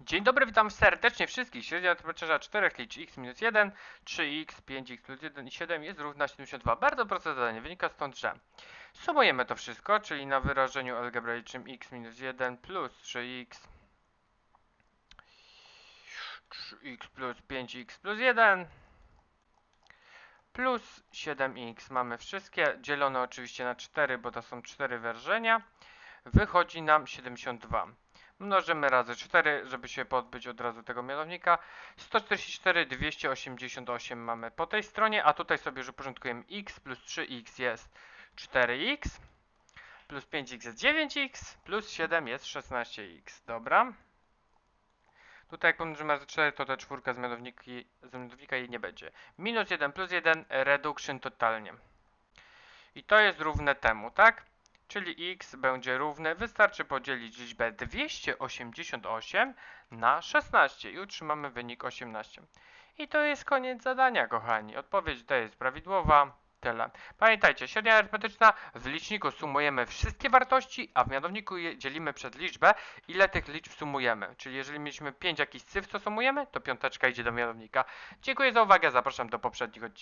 Dzień dobry, witam serdecznie wszystkich. Średnia temperatura 4 liczb x minus 1, 3x, 5x plus 1 i 7 jest równa 72. Bardzo proste zadanie, wynika stąd, że sumujemy to wszystko, czyli na wyrażeniu algebraicznym x minus 1 plus 3x 3x plus 5x plus 1 plus 7x. Mamy wszystkie, dzielone oczywiście na 4, bo to są 4 wyrażenia. Wychodzi nam 72. Mnożymy razy 4, żeby się pozbyć od razu tego mianownika. 144, 288 mamy po tej stronie, a tutaj sobie już uporządkujemy x plus 3x jest 4x, plus 5x jest 9x, plus 7 jest 16x. Dobra. Tutaj jak pomnożymy razy 4, to ta czwórka z, z mianownika jej nie będzie. Minus 1 plus 1, reduction totalnie. I to jest równe temu, tak? Czyli x będzie równe, wystarczy podzielić liczbę 288 na 16 i utrzymamy wynik 18. I to jest koniec zadania, kochani. Odpowiedź D jest prawidłowa. Tyle. Pamiętajcie, średnia arytmetyczna w liczniku sumujemy wszystkie wartości, a w mianowniku dzielimy przez liczbę, ile tych liczb sumujemy. Czyli jeżeli mieliśmy 5 jakichś cyfr, co sumujemy, to piąteczka idzie do mianownika. Dziękuję za uwagę, zapraszam do poprzednich odcinków.